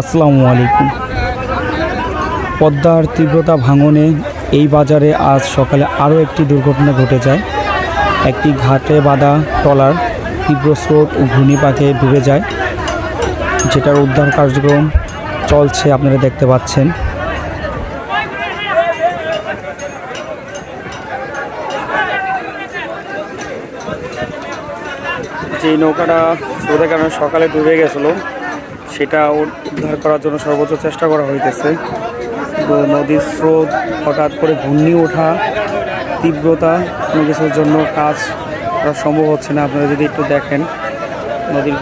আসসালামু আলাইকুম। পদ্মার তীব্রতা ভাঙনে এই বাজারে আজ সকালে আরও একটি দুর্ঘটনা ঘটে যায়। একটি ঘাটে বাঁধা ট্রলার তীব্র স্রোত ও ঘূর্ণিপাকে ডুবে যায়, যেটার উদ্ধার কার্যক্রম চলছে আপনারা দেখতে পাচ্ছেন। যে নৌকাটা স্রোতের কারণে সকালে ডুবে গেছিল সেটা উদ্ধার করার জন্য সর্বোচ্চ চেষ্টা করা হইতেছে। তো নদীর স্রোত হঠাৎ করে ঘূর্ণি ওঠা, তীব্রতা, কোনো কিছুর জন্য কাজ করা সম্ভব হচ্ছে না। আপনারা যদি একটু দেখেন, নদীর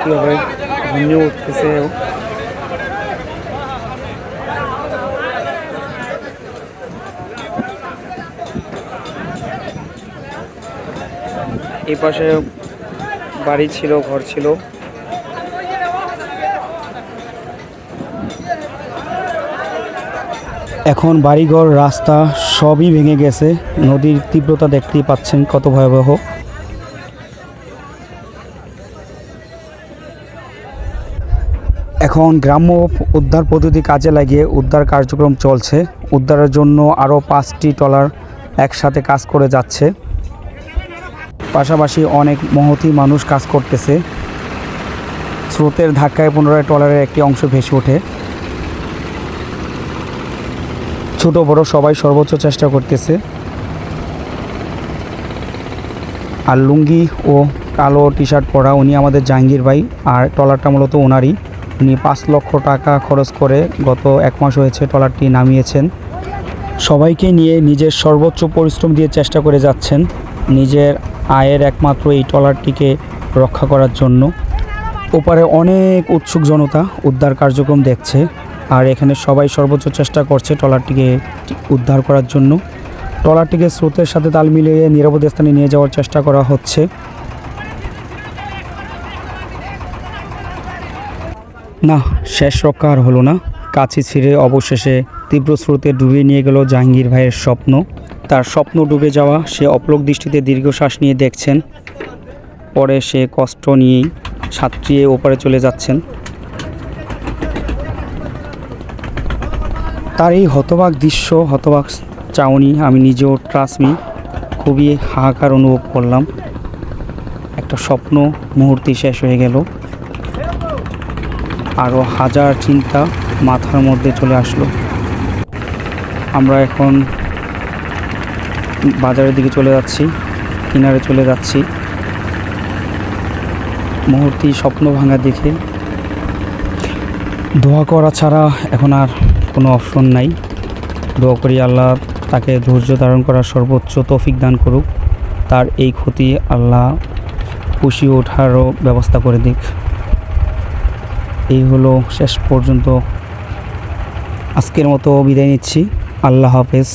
কীভাবে ঘূর্ণি উঠতেছে। এই পাশে বাড়ি ছিল, ঘর ছিল। এখন বাড়িঘর, রাস্তা সবই ভেঙে গেছে। নদীর তীব্রতা দেখতেই পাচ্ছেন কত ভয়াবহ। এখন গ্রাম্য উদ্ধার পদ্ধতি কাজে লাগিয়ে উদ্ধার কার্যক্রম চলছে। উদ্ধারের জন্য আরও পাঁচটি ট্রলার একসাথে কাজ করে যাচ্ছে। পাশাপাশি অনেক মহতি মানুষ কাজ করতেছে। স্রোতের ধাক্কায় পুনরায় ট্রলারের একটি অংশ ভেসে ওঠে। ছোট বড় সবাই সর্বোচ্চ চেষ্টা করতেছে। আর লুঙ্গি ও কালো টি শার্ট পরা উনি আমাদের জাহাঙ্গীর ভাই, আর ট্রলারটা মূলত ওনারই। উনি পাঁচ লক্ষ টাকা খরচ করে গত এক মাস হয়েছে ট্রলারটি নামিয়েছেন। সবাইকে নিয়ে নিজের সর্বোচ্চ পরিশ্রম দিয়ে চেষ্টা করে যাচ্ছেন নিজের আয়ের একমাত্র এই ট্রলারটিকে রক্ষা করার জন্য। ওপারে অনেক উৎসুক জনতা উদ্ধার কার্যক্রম দেখছে। আর এখানে সবাই সর্বোচ্চ চেষ্টা করছে ট্রলারটিকে উদ্ধার করার জন্য। ট্রলারটিকে স্রোতের সাথে তাল মিলিয়ে নিরাপদ স্থানে নিয়ে যাওয়ার চেষ্টা করা হচ্ছে। না, শেষ রক্ষা আর হলো না। কাছে ছিঁড়ে অবশেষে তীব্র স্রোতে ডুবিয়ে নিয়ে গেল জাহাঙ্গীর ভাইয়ের স্বপ্ন। তার স্বপ্ন ডুবে যাওয়া সে অপলক দৃষ্টিতে দীর্ঘশ্বাস নিয়ে দেখছেন। পরে সে কষ্ট নিয়েই সাঁতরিয়ে ওপারে চলে যাচ্ছেন। তার এই হতবাক দৃশ্য, হতবাক চাউনি আমি নিজেও ট্রাস্টমি খুবই হাহাকার অনুভব করলাম। একটা স্বপ্ন মুহূর্তে শেষ হয়ে গেল। আরও হাজার চিন্তা মাথার মধ্যে চলে আসলো। আমরা এখন বাজারের দিকে চলে যাচ্ছি, কিনারে চলে যাচ্ছি। মুহূর্তে স্বপ্ন ভাঙা দেখে দোয়া করা ছাড়া এখন আর কোনো অপশন নাই। দোয়া করি আল্লাহ তাকে ধৈর্য ধারণ করার সর্বোচ্চ তৌফিক দান করুক। তার এই ক্ষতি আল্লাহ খুশি ওঠারও ব্যবস্থা করে দিক। এই হলো শেষ পর্যন্ত আজকের মতো বিদায় নিচ্ছি। আল্লাহ হাফেজ।